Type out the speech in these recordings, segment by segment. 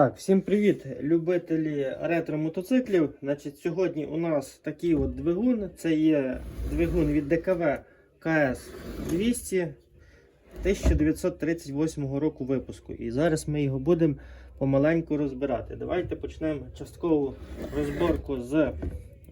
Так, всім привіт, любителі ретро-мотоциклів. Значить, сьогодні у нас такий от двигун. Це є двигун від ДКВ КС 200 1938 року випуску. І зараз ми його будемо помаленьку розбирати. Давайте почнемо часткову розборку з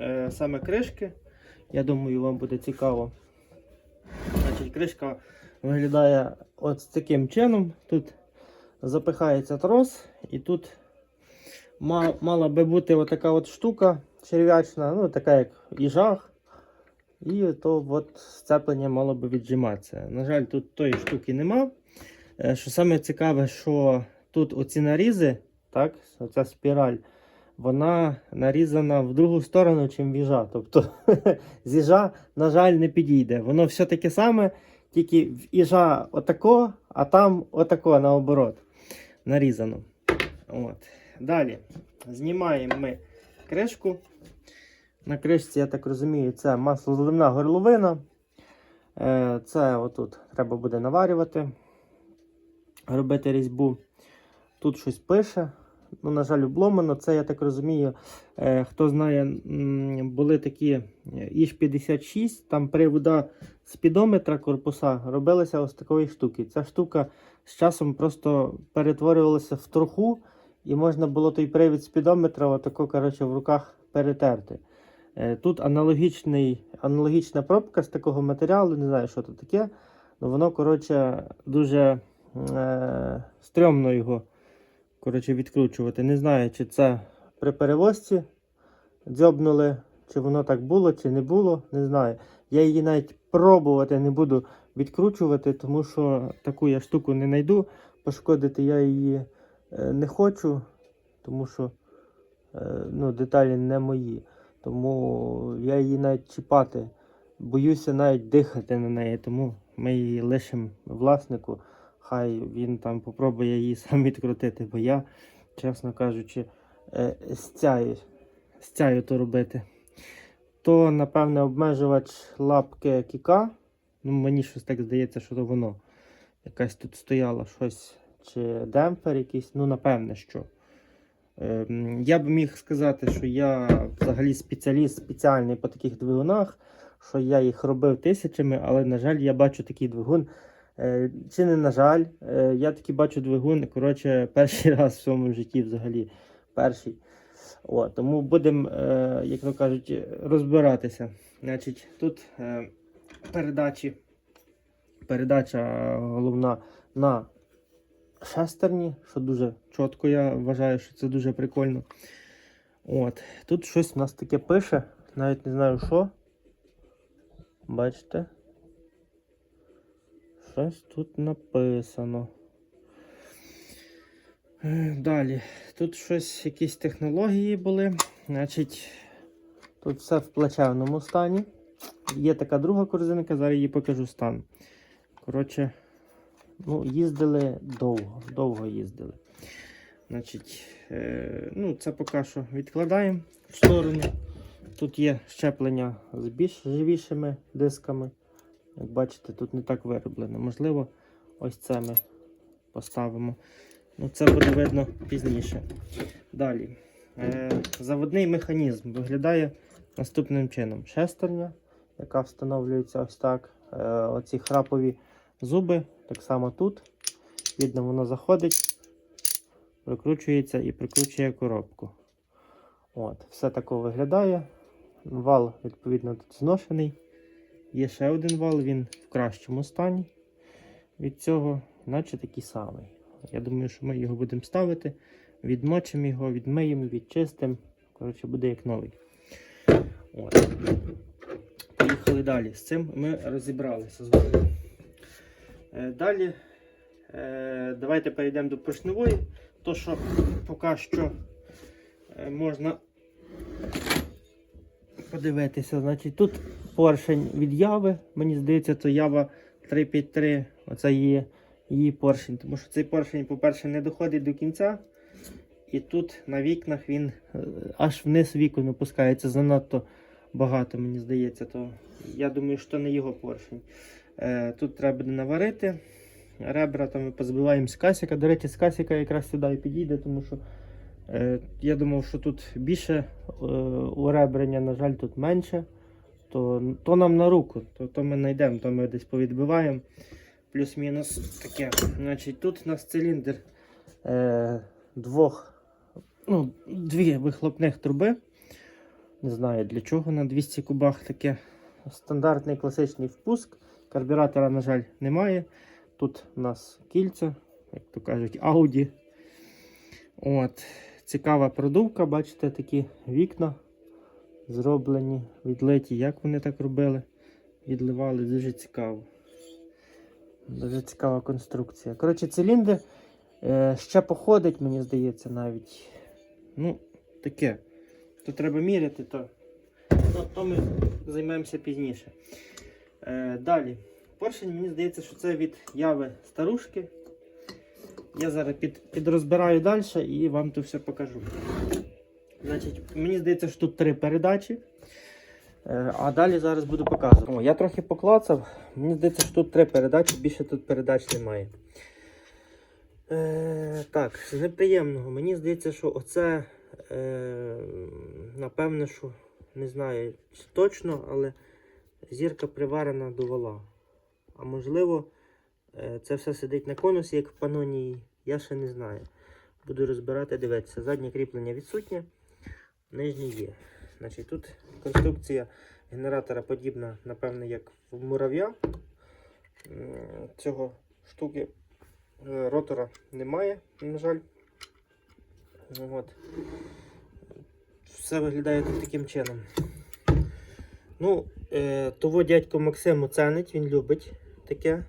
е, саме кришки. Я думаю, вам буде цікаво. Значить, кришка виглядає от таким чином. Тут запихається трос, і тут мала би бути отака от штука черв'ячна, ну така як їжах. І то от сцеплення мало би віджиматися. На жаль, тут тої штуки нема. Е, Що саме цікаве, що тут оці нарізи, так, оця спіраль, вона нарізана в другу сторону, чим віжа. Тобто з їжа, на жаль, не підійде. Воно все таке саме, тільки в іжа отако, а там отако наоборот нарізано. От. Далі знімаємо ми кришку. На кришці, я так розумію, це маслозливна горловина. Е, Це отут треба буде наварювати, робити різьбу. Тут щось пише. Ну, на жаль, обломано. Це, я так розумію, е, хто знає, були такі Іж-56, там привода спідометра корпуса робилися ось такої штуки. Ця штука з часом просто перетворювалася в труху, і можна було той привід спідометра отако, коротше, в руках перетерти. Е, Тут аналогічний, аналогічна пробка з такого матеріалу, не знаю, що це таке. але воно, коротше, дуже е, стрьомно його коротше, відкручувати. Не знаю, чи це при перевозці дзьобнули, чи воно так було, чи не було. Не знаю. Я її навіть пробувати не буду відкручувати, тому що таку я штуку не знайду. Пошкодити я її е, не хочу, тому що е, ну, деталі не мої. Тому я її навіть чіпати. Боюся навіть дихати на неї, тому ми її лишимо власнику. Хай він там попробує її сам відкрутити, бо я, чесно кажучи, е, стяю, стяю то робити. То, напевне, обмежувач лапки кіка. Ну, мені щось так здається, що то воно. Якась тут стояло щось, чи демпфер якийсь, ну, напевне, що. Ем, Я б міг сказати, що я взагалі спеціаліст спеціальний по таких двигунах, що я їх робив тисячами, але, на жаль, я бачу такий двигун. Е, Чи не на жаль, е, я таки бачу двигун, коротше, перший раз в своєму житті взагалі. Перший. О, тому будемо, е, як то кажуть, розбиратися. Значить, тут е, передачі, передача головна на шестерні, що дуже чітко, я вважаю, що це дуже прикольно. От. Тут щось у нас таке пише, навіть не знаю що. Бачите? Щось тут написано. Е, Далі. Тут щось, якісь технології були. Значить, тут все в плачевному стані. Є така друга корзинка, зараз її покажу стан. Коротше, ну, їздили довго, довго їздили. Значить, е, ну, це поки що відкладаємо в сторону. Тут є щеплення з більш живішими дисками. Як бачите, тут не так вироблено. Можливо, ось це ми поставимо. Ну, Це буде видно пізніше. Далі. Е, заводний механізм виглядає наступним чином. Шестерня, яка встановлюється ось так. Е, оці храпові зуби, так само тут. Видно, воно заходить, прикручується і прикручує коробку. От, Все тако виглядає. Вал, відповідно, тут зношений. Є ще один вал, він в кращому стані від цього, наче такий самий. Я думаю, що ми його будемо ставити, відмочимо його, відмиємо, відчистимо. Коротше, буде як новий. От. Поїхали далі. З цим ми розібралися з вами. Е, Далі е, давайте перейдемо до поршневої. То, що поки що е, можна подивитися. Значить, тут поршень від яви. Мені здається, то ява 353. Оце її, її поршень. Тому що цей поршень, по-перше, не доходить до кінця. І тут на вікнах він е, аж вниз вікон опускається занадто багато, мені здається. То я думаю, що не його поршень. Е, Тут треба буде наварити. ребра там ми позбиваємо з касіка. До речі, з касіка якраз сюди і підійде, тому що е, я думав, що тут більше е, уребрення, на жаль, тут менше. То, то нам на руку, то, то ми знайдемо, то ми десь повідбиваємо. Плюс-мінус таке. Значить, тут у нас циліндр е, двох, ну, дві вихлопних труби. Не знаю для чого на 200 кубах таке. Стандартний класичний впуск. Карбюратора, на жаль, немає. Тут у нас кільця, як то кажуть, Audi. От. Цікава продувка, бачите, такі вікна зроблені, відлиті. Як вони так робили? Відливали, дуже цікаво. Дуже цікава конструкція. Коротше, циліндр е, ще походить, мені здається, навіть. Ну, таке. То треба міряти, то, ну, то ми займемося пізніше. Е, далі. Поршень, мені здається, що це від яви старушки. Я зараз під, підрозбираю далі і вам то все покажу. Значить, мені здається, що тут три передачі. Е, А далі зараз буду показувати. О, я трохи поклацав. Мені здається, що тут три передачі, більше тут передач немає. Е, так, з неприємного. Мені здається, що оце, е, напевно, що не знаю точно, але зірка приварена до вала. А можливо, е, це все сидить на конусі, як в панонії. Я ще не знаю. Буду розбирати, дивитися. Заднє кріплення відсутнє, нижнє є. Значить, тут конструкція генератора подібна, напевно, як в мурав'я. Цього штуки е, ротора немає, на жаль. От. Все виглядає тут таким чином. Ну, е, того дядько Максим оценить, він любить таке.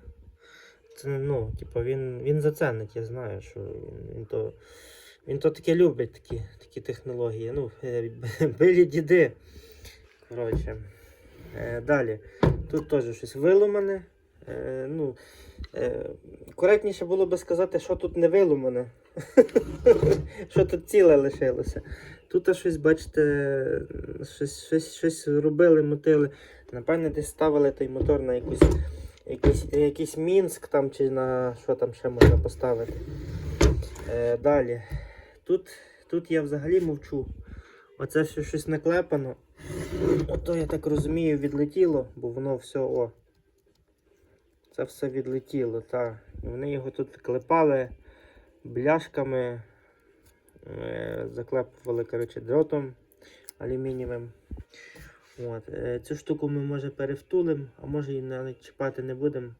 Це, ну, типу, він, він заценить, я знаю, що він, він то. Він то таке любить, такі, такі технології. Ну, е, билі діди. Коротше. Е, далі. Тут теж щось виломане. Е, ну, е, коректніше було би сказати, що тут не виломане. що тут ціле лишилося. Тут щось, бачите, щось, щось, щось робили, мотили. Напевне, десь ставили той мотор на якусь, якийсь, якийсь мінськ там, чи на що там ще можна поставити. Е, далі. Тут, тут я взагалі мовчу. Оце все щось наклепано. Ото, я так розумію, відлетіло, бо воно все о. Це все відлетіло, так. Вони його тут клепали бляшками, е, заклепували коротше, дротом алюмінієвим. От. е, Цю штуку ми може перевтулимо, а може і навіть чіпати не будемо.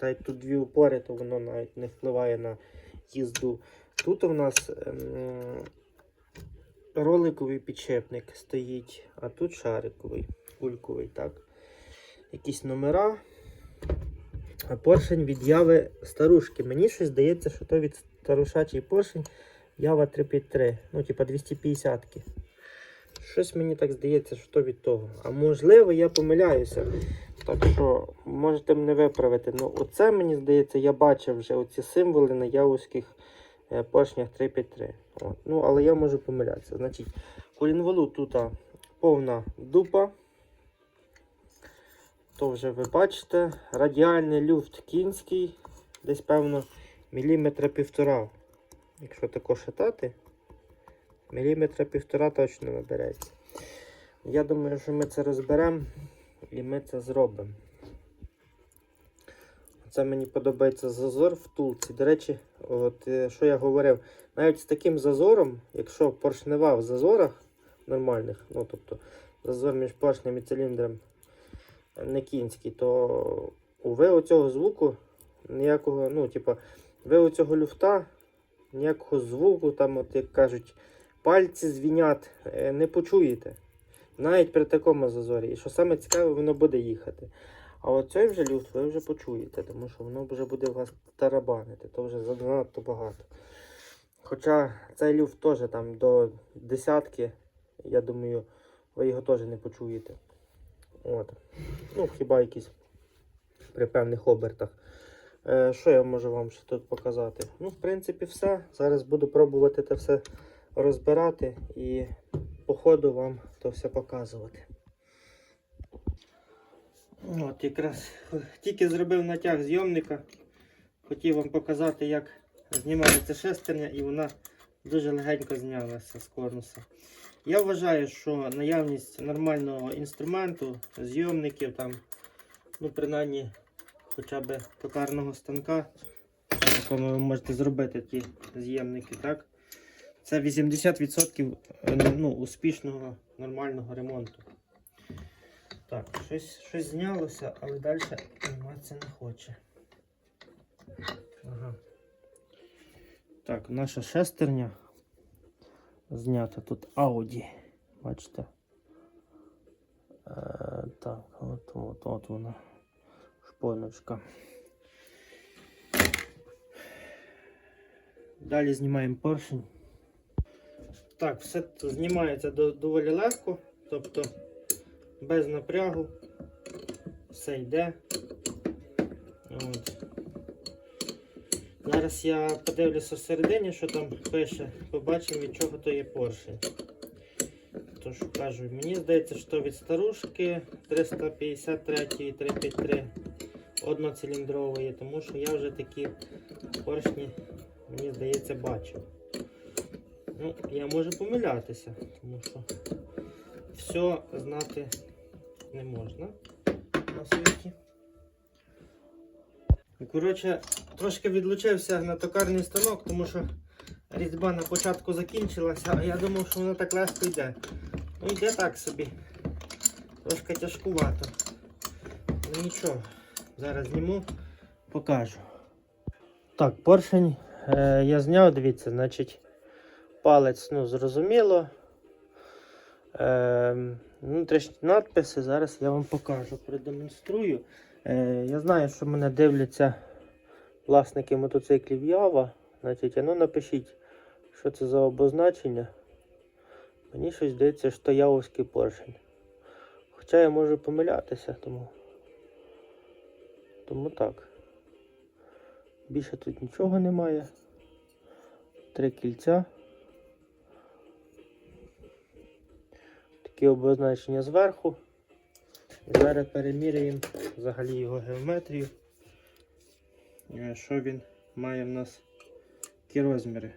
Та як тут дві опори, то воно навіть не впливає на їзду. Тут у нас ем, роликовий підшипник стоїть, а тут шариковий, кульковий, так. Якісь номера. Поршень від яви старушки. Мені щось здається, що то від старушачий поршень Ява 353, ну, типа 250 -ки. Щось мені так здається, що то від того. А можливо, я помиляюся. Так що можете мене виправити. Ну, оце мені здається, я бачив вже оці символи на е, поршнях 353. Ну, але я можу помилятися. Значить, колінвалу тут повна дупа. То вже ви бачите. Радіальний люфт кінський. Десь, певно, міліметра півтора. Якщо тако шатати, міліметра півтора точно набереться. Я думаю, що ми це розберемо і ми це зробимо. Це мені подобається зазор в тулці. До речі, от, е, що я говорив, навіть з таким зазором, якщо поршнева в зазорах нормальних, ну тобто зазор між поршнем і циліндром не кінський, то ви оцього звуку ніякого, ну, типа, ви оцього люфта ніякого звуку, там, от як кажуть, пальці звінять, е, не почуєте. Навіть при такому зазорі. І що саме цікаве, воно буде їхати. А оцей вже люфт ви вже почуєте, тому що воно вже буде вас тарабанити, то вже занадто багато. Хоча цей люфт теж там до десятки, я думаю, ви його теж не почуєте. От. Ну, хіба якісь при певних обертах. Е, що я можу вам ще тут показати? Ну, в принципі, все. Зараз буду пробувати це все розбирати і по ходу вам то все показувати. От якраз тільки зробив натяг зйомника, хотів вам показати, як знімається шестерня, і вона дуже легенько знялася з корпуса. Я вважаю, що наявність нормального інструменту, зйомників, там, ну, принаймні, хоча б токарного станка, на якому ви можете зробити ті з'ємники, так? Це 80% е, ну, успішного нормального ремонту. Так, щось, щось знялося, але далі зніматися не хоче. Ага. Так, наша шестерня знята тут Audi. Бачите? Е, так, от, от, от вона. Шпоночка. Далі знімаємо поршень. Так, все знімається доволі легко, тобто без напрягу. Все йде. От. Зараз я подивлюся всередині, що там пише, побачимо від чого то є поршень. Тож кажу, мені здається, що від старушки 353 і 353 одноциліндрової, тому що я вже такі поршні, мені здається, бачив. Ну, я можу помилятися, тому що все знати не можна на світі. Коротше, трошки відлучився на токарний станок, тому що різьба на початку закінчилася, а я думав, що воно так легко йде. Ну йде так собі. Трошки тяжкувато. Ну нічого, зараз зніму, покажу. Так, поршень е, я зняв, дивіться, значить, палець, ну, зрозуміло. Е, внутрішні надписи, зараз я вам покажу, продемонструю. Е, я знаю, що мене дивляться власники мотоциклів Ява. Значить, ну напишіть, що це за обозначення. Мені щось здається, що явовський поршень. Хоча я можу помилятися, тому. Тому так. Більше тут нічого немає. Три кільця. Такі обозначення зверху. І зараз переміряємо взагалі його геометрію. Е, Що він має в нас які розміри.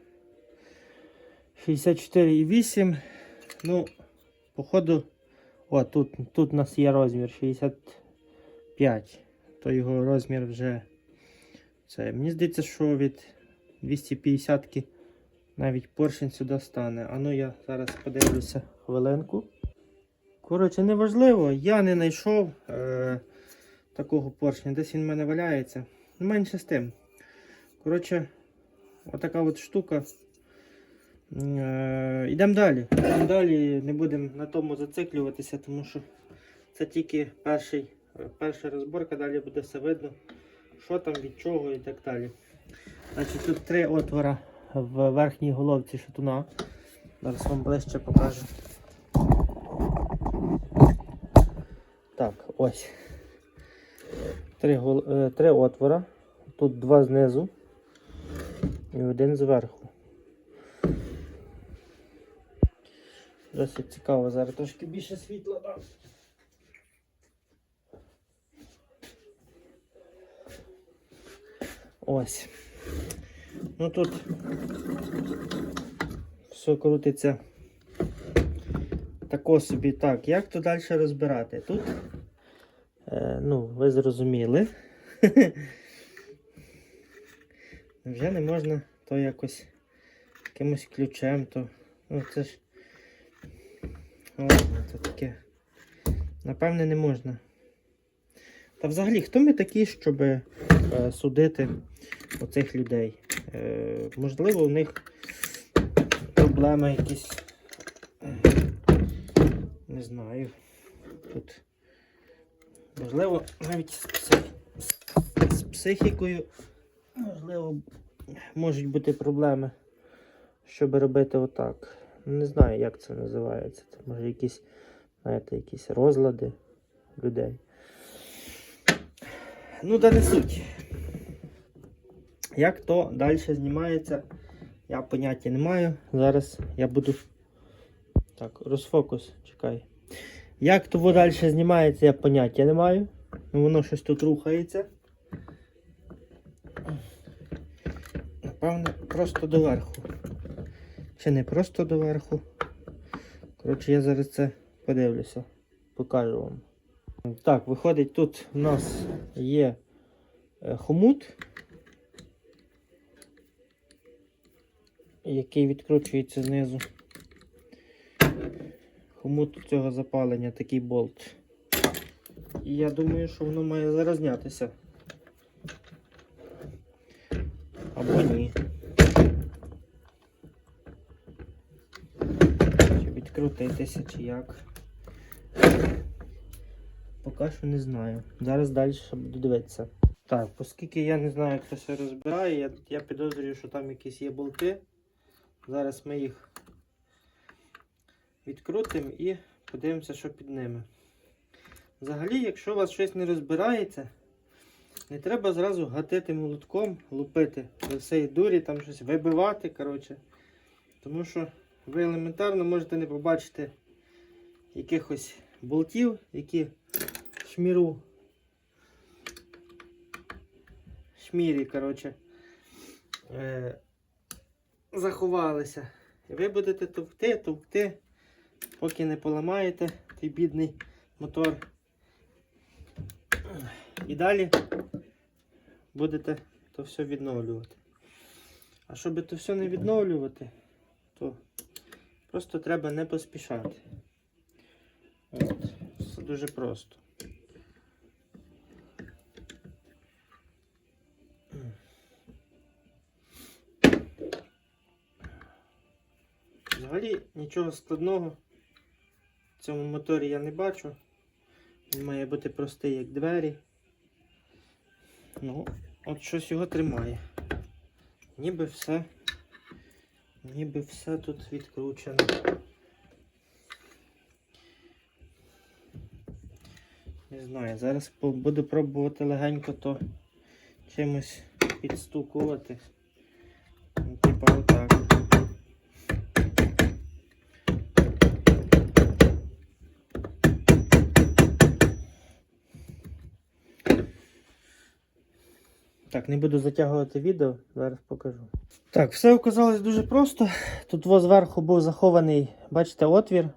64,8. Ну, походу, о, тут, тут у нас є розмір 65. То його розмір вже це. Мені здається, що від 250 навіть поршень сюди стане. А ну я зараз подивлюся хвилинку. Коротше, неважливо, я не знайшов е, такого поршня. Десь він в мене валяється. Ну, менше з тим. Коротше, отака от штука. Е, Йдемо далі. Йдемо далі, не будемо на тому зациклюватися, тому що це тільки перший, е, перша розборка, далі буде все видно, що там, від чого і так далі. Значить, тут три отвора в верхній головці шатуна. Зараз вам ближче покажу. Так, ось. Три, е, три отвора. Тут два знизу і один зверху. Досить цікаво, зараз трошки більше світла дам. Ось. Ну тут все крутиться тако собі так. Як то далі розбирати? Тут, ну, ви зрозуміли. Вже не можна то якось якимось ключем, то. Ну це ж. Ладно, це таке. Напевне, не можна. Та взагалі, хто ми такі, щоб е, судити оцих людей? Е, можливо, у них проблеми якісь. е, Не знаю. Тут. Можливо, навіть з, псих... з психікою. Можливо, можуть бути проблеми, щоб робити отак. Не знаю, як це називається. Це може якісь, знаєте, якісь розлади людей. Ну, да не суть. Як то далі знімається, я поняття не маю. Зараз я буду. Так, розфокус, чекай. Як то далі знімається, я поняття не маю. Ну, воно щось тут рухається. Напевно, просто доверху. Чи не просто доверху. Коротше, я зараз це подивлюся. Покажу вам. Так, виходить, тут у нас є е, хомут, який відкручується знизу. Хомут цього запалення, такий болт. І я думаю, що воно має зараз знятися. Або ні. Чи відкрутитися, чи як. Поки що не знаю. Зараз далі буду дивитися. Так, оскільки я не знаю, як це все розбирає, я, я підозрюю, що там якісь є болти. Зараз ми їх відкрутимо і подивимося, що під ними. Взагалі, якщо у вас щось не розбирається, не треба зразу гатити молотком, лупити до всієї дурі, там щось вибивати. коротше. Тому що ви елементарно можете не побачити якихось болтів, які шміру. Шмірі, коротше, е, заховалися. І ви будете товкти, товкти, поки не поламаєте той бідний мотор. І далі будете то все відновлювати. А щоб то все не відновлювати, то просто треба не поспішати. От, все дуже просто. Взагалі нічого складного цьому моторі я не бачу. Він має бути простий, як двері. Ну, от щось його тримає. Ніби все. Ніби все тут відкручено. Не знаю, зараз буду пробувати легенько то чимось підстукувати. Ну, Типа отак. Так, не буду затягувати відео, зараз покажу. Так, все оказалось дуже просто. Тут зверху був захований, бачите, отвір.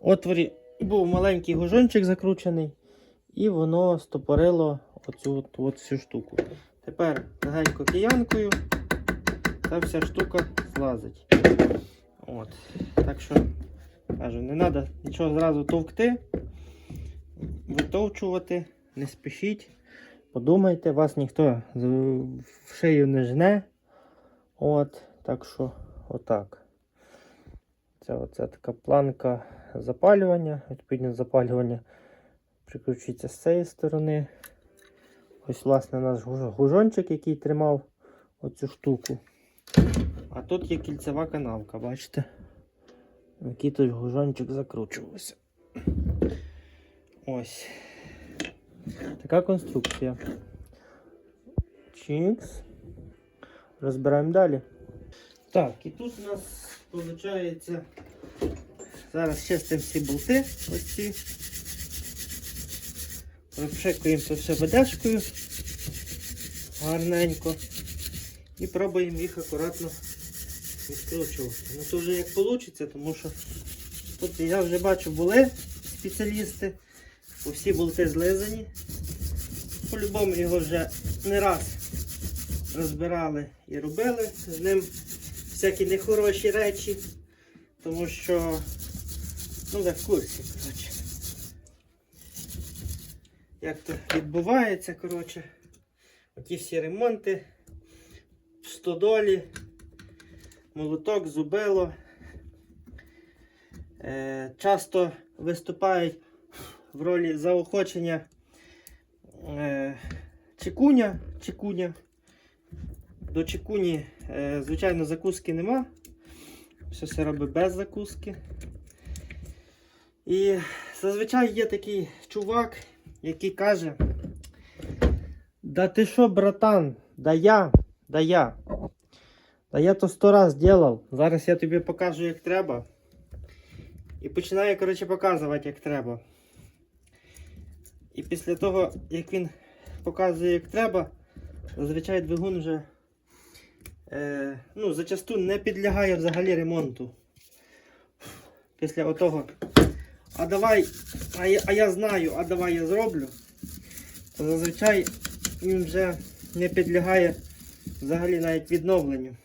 Отворі був маленький гужончик закручений, і воно стопорило оцю от штуку. Тепер легенько киянкою та вся штука злазить. От. Так що, кажу, не треба нічого зразу товкти, витовчувати, не спішіть. Подумайте, вас ніхто в шию не жне. От, так що, отак. Це оце така планка запалювання. Відповідно, запалювання прикручується з цієї сторони. Ось, власне, наш гужончик, який тримав оцю штуку. А тут є кільцева канавка, бачите? Який тут гужончик закручувався. Ось. Така конструкція. Чікс. Розбираємо далі. Так, і тут у нас виходить. Зараз чистимо всі болти. Ось ці. Розшикуємо це все ведешкою. Гарненько. І пробуємо їх акуратно відкручувати. Ну то вже як вийде, тому що тут я вже бачу були спеціалісти. Усі болти злизані. По-любому його вже не раз розбирали і робили. З ним всякі нехороші речі, тому що, ну ви в курсі, коротше. Як то відбувається, коротше. Оті всі ремонти стодолі, молоток, зубило. Е, часто виступають в ролі заохочення е, чекуня, чекуня. До чекуні, е, звичайно, закуски нема. Все все робить без закуски. І зазвичай є такий чувак, який каже: Да ти що, братан? Да я, да я. Да я то сто раз делав. Зараз я тобі покажу, як треба. І починає, коротше, показувати, як треба. І після того, як він показує, як треба, зазвичай двигун вже е, ну, зачасту не підлягає взагалі ремонту. Після отого. А давай, а я, а я знаю, а давай я зроблю. То зазвичай він вже не підлягає взагалі навіть відновленню.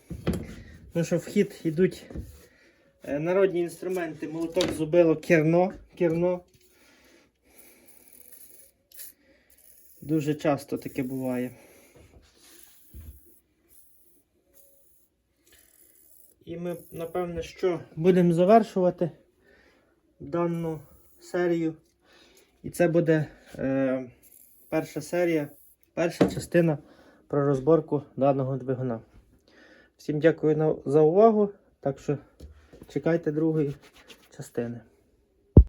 Тому що в хід йдуть е, народні інструменти, молоток, зубило, керно, керно. Дуже часто таке буває. І ми, напевне, що будемо завершувати дану серію. І це буде е, перша серія, перша частина про розборку даного двигуна. Всім дякую за увагу. Так що чекайте другої частини.